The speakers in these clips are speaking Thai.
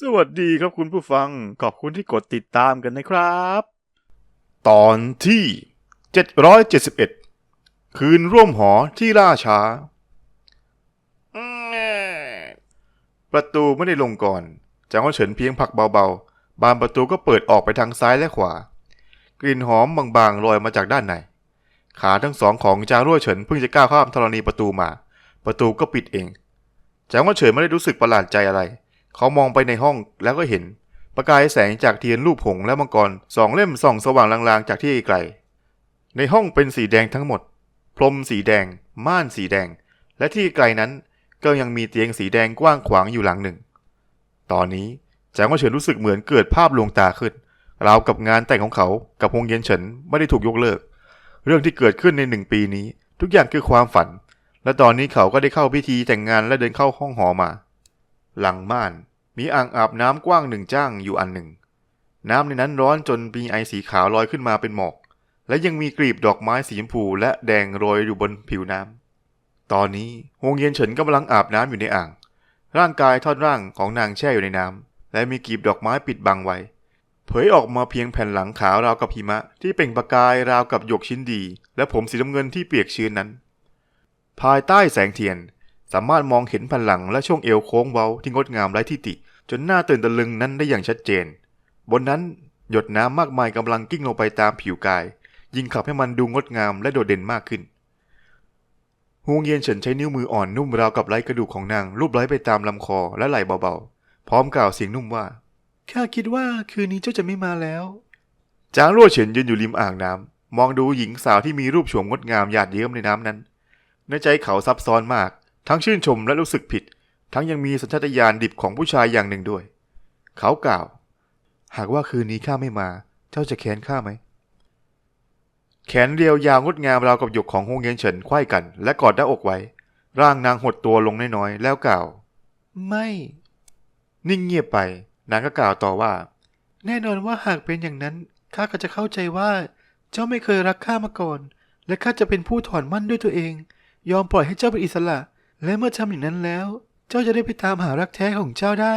สวัสดีครับคุณผู้ฟัง ขอบคุณที่กดติดตามกันนะครับ ตอนที่ 771 คืนร่วมหอที่ล่าช้า ประตูไม่ได้ลงก่อน จางว่าเฉินเพียงผลักเบาๆ บานประตูก็เปิดออกไปทางซ้ายและขวา กลิ่นหอมบางๆลอยมาจากด้านใน ขาทั้งสองของจางรั่วเฉินเพิ่งจะก้าวข้ามธรณีประตูมา ประตูก็ปิดเอง จางว่าเฉินไม่ได้รู้สึกประหลาดใจอะไร เขามองไปในห้องแล้วก็เห็น ประกายแสงจากเทียนรูปหงและมังกรสองเล่มส่องสว่างลางๆจากที่ไกล ในห้องเป็นสีแดงทั้งหมด พรมสีแดง ม่านสีแดง และที่ไกลนั้นก็ยังมีเตียงสีแดงกว้างขวางอยู่หลังหนึ่ง ตอนนี้แจางว่าเฉินรู้สึกเหมือนเกิดภาพลวงตาขึ้น ราวกับงานแต่งของเขา กับฮงเย็นเฉินไม่ได้ถูกยกเลิก เรื่องที่เกิดขึ้นในหนึ่งปีนี้ ทุกอย่างคือความฝัน และตอนนี้เขาก็ได้เข้าพิธีแต่งงานและเดินเข้าห้องหอมา หลังม่าน มีอ่างอาบน้ำกว้างหนึ่งจ้างอยู่อันหนึ่ง น้ำในนั้นร้อนจนมีไอสีขาวลอยขึ้นมาเป็นหมอก และยังมีกลีบดอกไม้สีชมพูและแดงโรยอยู่บนผิวน้ำ ตอนนี้ฮงเย็นเฉินกำลังอาบน้ำอยู่ในอ่าง ร่างกายท่อนร่างของนางแช่อยู่ในน้ำและมีกลีบดอกไม้ปิดบังไว้เผยออกมาเพียงแผ่นหลังขาวราวกับหิมะ ที่เปล่งประกายราวกับหยกชิ้นดี และผมสีน้ำเงินที่เปียกชื้นนั้น ภายใต้แสงเทียน สามารถมองเห็นแผ่นหลังและช่วงเอวโค้งเว้าที่งดงามไร้ที่ติ จนหน้าตื่นตะลึงนั้นได้อย่างชัดเจน บนนั้นหยดน้ำมากมายกำลังกิ้งลงไปตามผิวกาย ยิ่งขับให้มันดูงดงามและโดดเด่นมากขึ้นฮวงเยียนเฉินใช้นิ้วมืออ่อนนุ่มราวกับไร้กระดูกของนางรูปไร้ไปตามลำคอและไหล่เบาๆ พร้อมกล่าวเสียงนุ่มว่าข้าคิดว่าคืนนี้เจ้าจะไม่มาแล้ว จางรั่วเฉินยืนอยู่ริมอ่างน้ำมองดูหญิงสาวที่มีรูปโฉมงดงามหยาดเยิ้มในน้ำนั้นในใจเขาซับซ้อนมาก ทั้งชื่นชมและรู้สึกผิด ทั้งยังมีสัญชาตญาณดิบของผู้ชายอย่างหนึ่งด้วย เขากล่าว หากว่าคืนนี้ข้าไม่มา เจ้าจะแค้นข้าไหม แขนเรียวยาวงดงามราวกับหยกของฮงเย็นเฉินไขว้กัน และกอดหน้าอกไว้ ร่างนางหดตัวลงน้อยๆแล้วกล่าว ไม่ นิ่งเงียบไป นางก็กล่าวต่อว่า แน่นอนว่าหากเป็นอย่างนั้นข้าก็จะเข้าใจว่า เจ้าไม่เคยรักข้ามาก่อน และข้าจะเป็นผู้ถอนมั่นด้วยตัวเอง ยอมปล่อยให้เจ้าเป็นอิสระ และเมื่อทำอย่างนั้นแล้ว เจ้าจะได้ไปตามหารักแท้ของเจ้าได้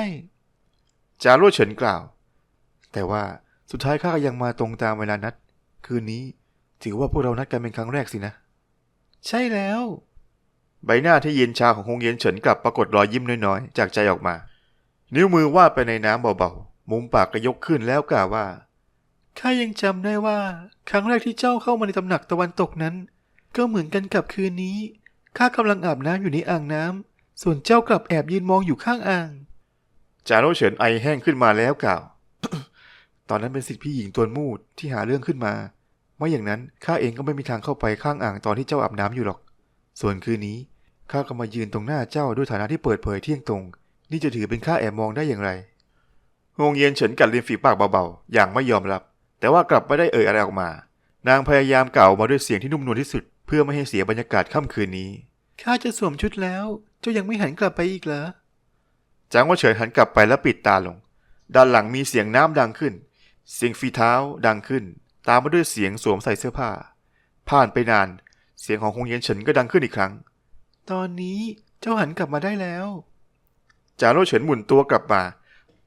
จารั่วเฉินกล่าว แต่ว่าสุดท้ายข้าก็ยังมาตรงตามเวลานัด คืนนี้ถือว่าพวกเรานัดกันเป็นครั้งแรกสินะ ใช่แล้ว ใบหน้าที่เย็นชาของฮงเย็นเฉินกลับปรากฏรอยยิ้มน้อยๆ จากใจออกมา นิ้วมือวาดไปในน้ำเบาๆ มุมปากก็ยกขึ้นแล้วกล่าวว่าข้ายังจำได้ว่า ครั้งแรกที่เจ้าเข้ามาในตำหนักตะวันตกนั้น ก็เหมือนกันกับคืนนี้ ข้ากำลังอาบน้ำอยู่ในอ่างน้ำ ส่วนเจ้ากลับแอบยืนมองอยู่ข้างอ่าง จาโร่เฉินไอแห้งขึ้นมาแล้วกล่าว ตอนนั้นเป็นสิทธิพี่หญิงตัวมูดที่หาเรื่องขึ้นมา ไม่อย่างนั้นข้าเองก็ไม่มีทางเข้าไปข้างอ่างตอนที่เจ้าอาบน้ำอยู่หรอก ส่วนคืนนี้ข้าก็มายืนตรงหน้าเจ้าด้วยฐานะที่เปิดเผยเที่ยงตรง นี่จะถือเป็นข้าแอบมองได้อย่างไรฮงเย็นเฉินกัดริมฝีปากเบาๆ อย่างไม่ยอมรับ แต่ว่ากลับไม่ได้เอ่ยอะไรออกมา นางพยายามกล่าวมาด้วยเสียงที่นุ่มนวลที่สุด เพื่อไม่ให้เสียบรรยากาศค่ำคืนนี้ ข้าจะสวมชุดแล้ว เจ้ายังไม่หันกลับไปอีกเหรอจางว่าเฉินหันกลับไปแล้วปิดตาลง ด้านหลังมีเสียงน้ำดังขึ้น เสียงฝีเท้าดังขึ้น ตามมาด้วยเสียงสวมใส่เสื้อผ้า ผ่านไปนาน เสียงของฮงเย็นเฉินก็ดังขึ้นอีกครั้ง ตอนนี้เจ้าหันกลับมาได้แล้ว จางโร่เฉินหมุนตัวกลับมา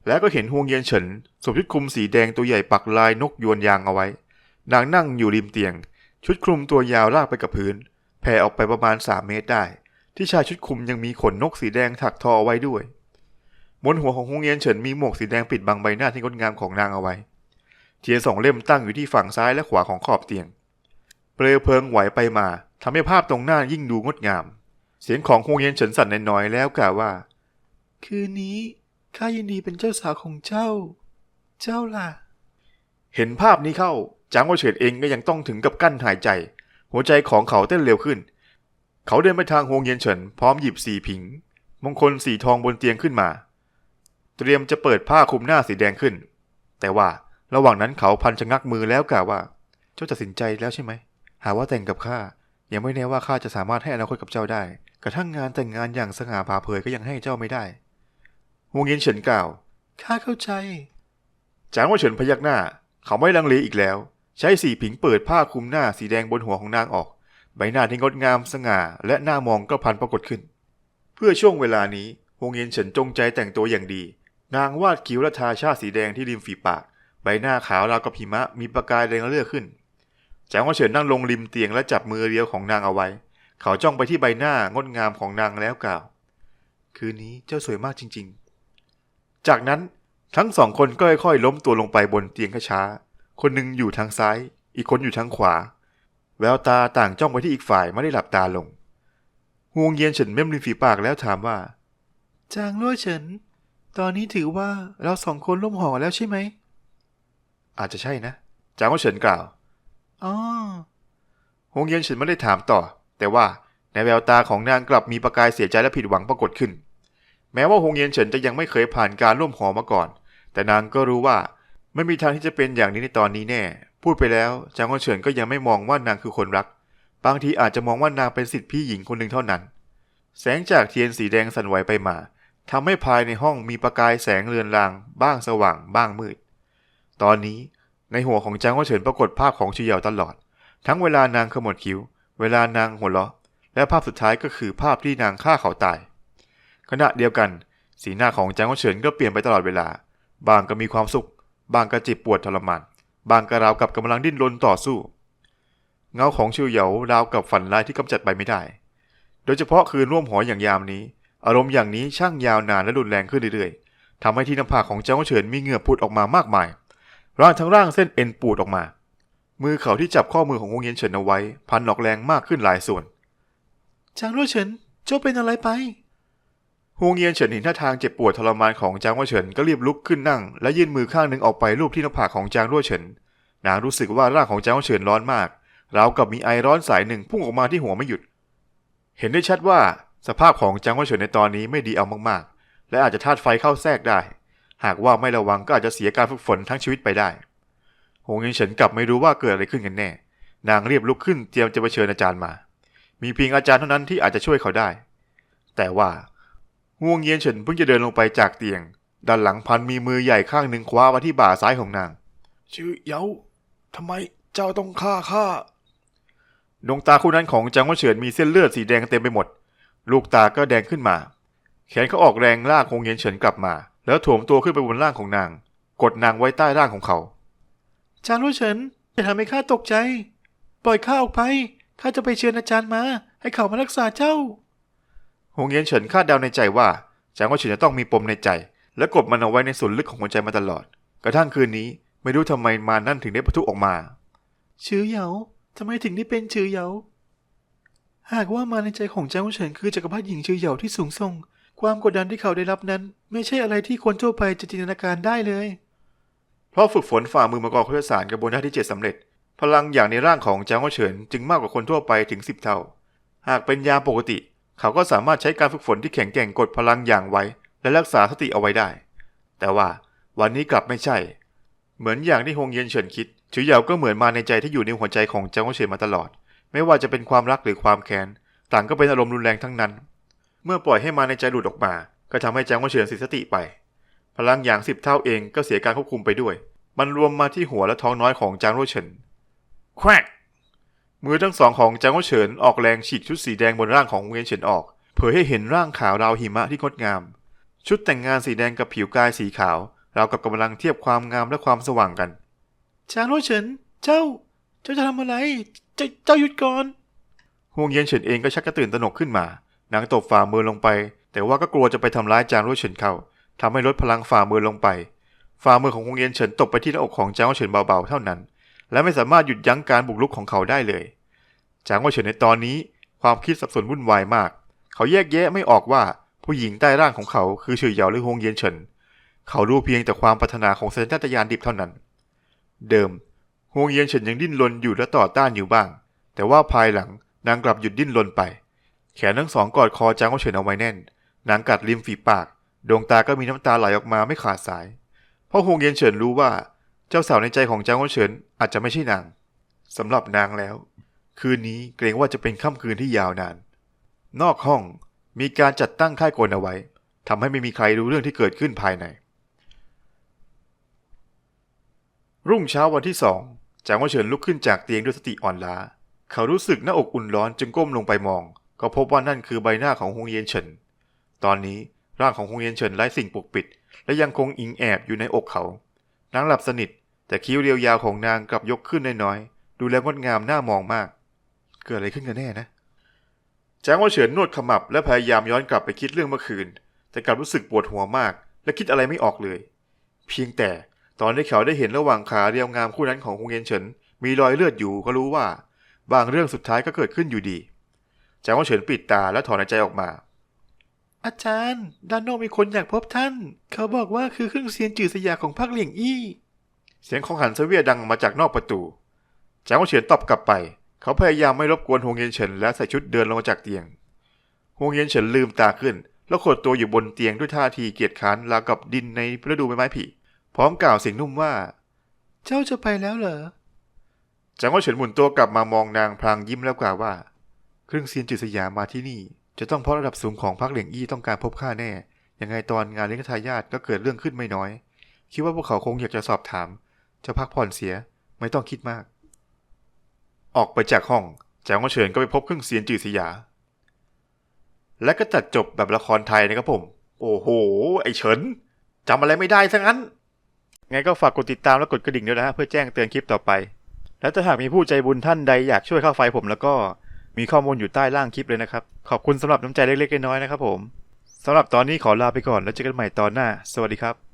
แล้วก็เห็นฮวงเย็นเฉินสวมชุดคลุมสีแดงตัวใหญ่ปักลายนกยวนยางเอาไว้ นางนั่งอยู่ริมเตียง ชุดคลุมตัวยาวลากไปกับพื้น แผ่ออกไปประมาณ 3 เมตรได้ ที่ชายชุดคลุมยังมีขนนกสีแดงถักทอเอาไว้ด้วย บนหัวของฮงเย็นเฉินมีหมวกสีแดงปิดบังใบหน้าที่งดงามของนางเอาไว้ เทียนสองเล่มตั้งอยู่ที่ฝั่งซ้ายและขวาของขอบเตียง เปลวเพลิงไหวไปมาทำให้ภาพตรงหน้ายิ่งดูงดงาม เสียงของฮงเย็นเฉินสั่นน้อยแล้วกล่าวว่า คืนนี้ข้ายินดีเป็นเจ้าสาวของเจ้า เจ้าล่ะ เห็นภาพนี้เข้าจางโอเฉินเองก็ยังต้องถึงกับกั้นหายใจ หัวใจของเขาเต้นเร็วขึ้น เขาเดินไปทางฮวงเย็นเฉินพร้อมหยิบสีผิง มงคลสีทองบนเตียงขึ้นมา เตรียมจะเปิดผ้าคลุมหน้าสีแดงขึ้น แต่ว่าระหว่างนั้นเขาพันชะงักมือแล้วกล่าวว่า เจ้าตัดสินใจแล้วใช่ไหม หาว่าแต่งกับข้ายังไม่แน่ว่าข้าจะสามารถให้อนาคตกับเจ้าได้ กระทั่งงานแต่งงานอย่างสง่าผ่าเผยก็ยังให้เจ้าไม่ได้ฮวงเย็นเฉินกล่าวข้าเข้าใจจางว่าเฉินพยักหน้า เขาไม่ลังเลอีกแล้ว ใช้สีผิงเปิดผ้าคลุมหน้าสีแดงบนหัวของนางออก ใบหน้าที่งดงามสง่า และหน้ามองก็พันปรากฏขึ้น เพื่อช่วงเวลานี้ฮงเย็นเฉินจงใจแต่งตัวอย่างดี นางวาดคิ้วและทาชาสีแดงที่ริมฝีปาก ใบหน้าขาวราวกับหิมะมีประกายแดงเลือดขึ้นจางว่าเฉินนั่งลงริมเตียงและจับมือเรียวของนางเอาไว้ เขาจ้องไปที่ใบหน้างดงามของนางแล้วกล่าว คืนนี้เจ้าสวยมากจริง ๆ จากนั้นทั้งสองคนก็ค่อยๆล้มตัวลงไปบนเตียงช้าๆ คนหนึ่งอยู่ทางซ้าย อีกคนอยู่ทางขวา แววตาต่างจ้องไปที่อีกฝ่ายไม่ได้หลับตาลงฮวงเยียนเฉินเม้มริมฝีปากแล้วถามว่า จางลั่วเฉิน ตอนนี้ถือว่าเราสองคนร่วมหอแล้วใช่ไหม อาจจะใช่นะ จางว่าเฉินกล่าวอ๋อฮวงเยียนเฉินไม่ได้ถามต่อ แต่ว่าในแววตาของนางกลับมีประกายเสียใจและผิดหวังปรากฏขึ้น แม้ว่าฮวงเยียนเฉินจะยังไม่เคยผ่านการร่วมหอมาก่อน แต่นางก็รู้ว่า ไม่มีทางที่จะเป็นอย่างนี้ในตอนนี้แน่ พูดไปแล้วจางว่าเฉินก็ยังไม่มองว่านางคือคนรัก บางทีอาจจะมองว่านางเป็นสิทธิพี่หญิงคนหนึ่งเท่านั้น แสงจากเทียนสีแดงสั่นไหวไปมาทำให้ภายในห้องมีประกายแสงเรือนราง บ้างสว่าง บ้างมืด ตอนนี้ในหัวของจางว่าเฉินปรากฏภาพของชิเหยาตลอด ทั้งเวลานางขมวดคิ้ว เวลานางหัวเราะ และภาพสุดท้ายก็คือภาพที่นางฆ่าเขาตาย ขณะเดียวกัน สีหน้าของจางว่าเฉินก็เปลี่ยนไปตลอดเวลา บางก็มีความสุข บางก็เจ็บปวดทรมาน บางก็ราวกับกำลังดิ้นรนต่อสู้ เงาของชิวเหยาราวกับฝันร้ายที่กำจัดไปไม่ได้ โดยเฉพาะคืนร่วมหออย่างยามนี้ อารมณ์อย่างนี้ช่างยาวนานและรุนแรงขึ้นเรื่อยๆทำให้ที่น้าผากของเจ้าเฉินมีเหงื่อผุดออกมามากมาย ร่างทั้งร่างเส้นเอ็นปูดออกมา มือเขาที่จับข้อมือของฮงเย็นเฉินเอาไว้ พันออกแรงมากขึ้นหลายส่วนจางลั่วเฉินเจ้าเป็นอะไรไป ฮงเย็นเฉินเห็นท่าทางเจ็บปวดทรมานของจางว่าเฉินก็รีบลุกขึ้นนั่ง และยื่นมือข้างหนึ่งออกไปลูบที่หน้าผากของจางรั่วเฉินนางรู้สึกว่าร่างของจางว่าเฉินร้อนมากราวกับมีไอร้อนสายหนึ่งพุ่งออกมาที่หัวไม่หยุด เห็นได้ชัดว่าสภาพของจางว่าเฉินในตอนนี้ไม่ดีเอามากๆ และอาจจะธาตุไฟเข้าแทรกได้ หากว่าไม่ระวังก็อาจจะเสียการฝึกฝนทั้งชีวิตไปได้หงเย็นเฉินกลับไม่รู้ว่าเกิดอะไรขึ้นกันแน่ นางเรียบลุกขึ้นเตรียมจะไปเชิญอาจารย์มา มีเพียงอาจารย์เท่านั้นที่อาจจะช่วยเขาได้ แต่ว่า ฮวงเยียนเฉินเพิ่งจะเดินลงไปจากเตียง ด้านหลังพันมีมือใหญ่ข้างหนึ่งคว้ามาที่บ่าซ้ายของนาง ชื่อเยาทำไมเจ้าต้องฆ่าข้าดวงตาคู่นั้นของจางว่าเฉินมีเส้นเลือดสีแดงเต็มไปหมด ลูกตาก็แดงขึ้นมา แขนเขาออกแรงลากฮงเยียนเฉินกลับมา แล้วโถมตัวขึ้นไปบนร่างของนาง กดนางไว้ใต้ร่างของเขาจางลั่วเฉินอย่าทำให้ข้าตกใจ ปล่อยข้าออกไปข้าจะไปเชิญอาจารย์มา ให้เขามารักษาเจ้า ฮงเยียนเฉินคาดเดาในใจว่าจางว่าเฉินจะต้องมีปมในใจ และกดมันเอาไว้ในส่วนลึกของหัวใจมาตลอด กระทั่งคืนนี้ไม่รู้ทำไมมานั่นถึงได้ปะทุออกมา ชื่อเหยาทำไมถึงได้เป็นชื่อเหยาหากว่ามาในใจของเจ้าเฉินคือจักรพรรดิหญิงชื่อเหยาที่สูงส่ง ความกดดันที่เขาได้รับนั้น ไม่ใช่อะไรที่คนทั่วไปจะจินตนาการได้เลย เพราะฝึกฝนฝ่ามือมังกรโคชสารกระบวนท่าที่เจ็ดสำเร็จ พลังอย่างในร่างของจางว่าเฉินจึงมากกว่าคนทั่วไปถึงสิบเท่า หากเป็นยาปกติ เขาก็สามารถใช้การฝึกฝนที่แข็งแกร่งกดพลังอย่างไว้และรักษาสติเอาไว้ได้ แต่ว่าวันนี้กลับไม่ใช่ เหมือนอย่างที่ฮงเย็นเฉินคิดชือเหยาก็เหมือนมาในใจที่อยู่ในหัวใจของจางว่าเฉินมาตลอด ไม่ว่าจะเป็นความรักหรือความแค้นต่างก็เป็นอารมณ์รุนแรงทั้งนั้น เมื่อปล่อยให้มาในใจหลุดออกมา ก็ทำให้จางว่าเฉินเสียสติไป พลังอย่างสิบเท่าเองก็เสียการควบคุมไปด้วย มันรวมมาที่หัวและท้องน้อยของจางโรเฉินแควก มือทั้งสองของจางโรเฉินออกแรงฉีกชุดสีแดงบนร่างของเวียนเฉินออก เผยให้เห็นร่างขาวราวหิมะที่งดงาม ชุดแต่งงานสีแดงกับผิวกายสีขาวราวกับกำลังเทียบความงามและความสว่างกัน จางลั่วเฉิน เจ้า เจ้าจะทำอะไร เจ้าเจ้าหยุดก่อนฮวงเย็นเฉินเองก็ชักกระตื่นตระหนกขึ้นมา นางตบฝ่ามือลงไป แต่ว่าก็กลัวจะไปทำร้ายจางโรเฉินเขาทำให้ลดพลังฝ่ามือลงไป ฝ่ามือของฮงเย็นเฉินตบไปที่หน้าอกของจางโรเฉินเบาๆเท่านั้น และไม่สามารถหยุดยั้งการบุกรุกของเขาได้เลย จางโรเฉินในตอนนี้ความคิดสับสนวุ่นวายมาก เขาแยกแยะไม่ออกว่าผู้หญิงใต้ร่างของเขาคือชื่อเหยาหรือฮงเย็นเฉิน เขารู้เพียงแต่ความปรารถนาของสัญชาตญาณดิบเท่านั้น เดิมฮวงเยียนเฉินยังดิ้นรนอยู่และต่อต้านอยู่บ้าง แต่ว่าภายหลังนางกลับหยุดดิ้นรนไป แขนทั้งสองกอดคอจางโอเฉินเอาไว้แน่น นางกัดริมฝีปาก ดวงตาก็มีน้ำตาไหลออกมาไม่ขาดสาย เพราะฮวงเยียนเฉินรู้ว่า เจ้าสาวในใจของจางโอเฉินอาจจะไม่ใช่นางสำหรับนางแล้ว คืนนี้เกรงว่าจะเป็นค่ำคืนที่ยาวนาน นอกห้องมีการจัดตั้งค่ายกลเอาไว้ทำให้ไม่มีใครรู้เรื่องที่เกิดขึ้นภายใน รุ่งเช้าวันที่สองจางว่าเฉินลุกขึ้นจากเตียงด้วยสติอ่อนล้า เขารู้สึกหน้าอกอุ่นร้อนจึงก้มลงไปมอง ก็พบว่านั่นคือใบหน้าของฮงเยียนเฉินตอนนี้ร่างของฮงเย็นเฉินไร้สิ่งปกปิด และยังคงอิงแอบอยู่ในอกเขานางหลับสนิท แต่คิ้วเรียวยาวของนางกลับยกขึ้นน้อยๆ ดูแล้วงดงามน่ามองมาก เกิดอะไรขึ้นกันแน่นะแจ้งว่าเฉินนวดขมับและพยายามย้อนกลับไปคิดเรื่องเมื่อคืน แต่กลับรู้สึกปวดหัวมาก และคิดอะไรไม่ออกเลย เพียงแต่ตอนที่เขาได้เห็นระหว่างขาเรียวงามคู่นั้นของฮงเย็นเฉิน มีรอยเลือดอยู่ก็รู้ว่า บางเรื่องสุดท้ายก็เกิดขึ้นอยู่ดีแจ้งว่าเฉินปิดตาและถอนใจออกมา อาจารย์ ด้านนอกมีคนอยากพบท่าน เขาบอกว่าคือเครื่องเสียงจืดสยาของพักเหลียงอี้ เสียงของหันเสวียดังมาจากนอกประตูจางวเฉียนตอบกลับไป เขาพยายามไม่รบกวนฮวงเย็นเฉินและใส่ชุดเดินลงมาจากเตียงฮวงเย็นเฉินลืมตาขึ้น แล้วขดตัวอยู่บนเตียงด้วยท่าทีเกียจค้านราวกับดินในฤดูใบไม้ผลิพร้อมกล่าวเสียงนุ่มว่า เจ้าจะไปแล้วเหรอจางวเฉินหมุนตัวกลับมามองนางพลางยิ้มแล้วกล่าวว่า เครื่องเซียนจิตรสยามมาที่นี่ จะต้องเพราะระดับสูงของพรรคเหลียงอี้ต้องการพบข้าแน่ยังไงตอนงานเลี้ยงทายาทก็เกิดเรื่องขึ้นไม่น้อย คิดว่าพวกเขาคงอยากจะสอบถาม จะพักผ่อนเสียไม่ต้องคิดมาก ออกไปจากห้องจางว่าเฉินก็ไปพบเครื่องเสียนจืดสยา และก็ตัดจบแบบละครไทยนะครับผม โอ้โห ไอเฉินจำอะไรไม่ได้ซะงั้น ไงก็ฝากกดติดตามและกดกระดิ่งด้วยนะฮะเพื่อแจ้งเตือนคลิปต่อไป และถ้าหากมีผู้ใจบุญท่านใดอยากช่วยค่าไฟผมแล้วก็มีข้อมูลอยู่ใต้ล่างคลิปเลยนะครับ ขอบคุณสำหรับน้ำใจเล็กๆน้อยๆนะครับผมสำหรับตอนนี้ขอลาไปก่อนแล้วเจอกันใหม่ตอนหน้า สวัสดีครับ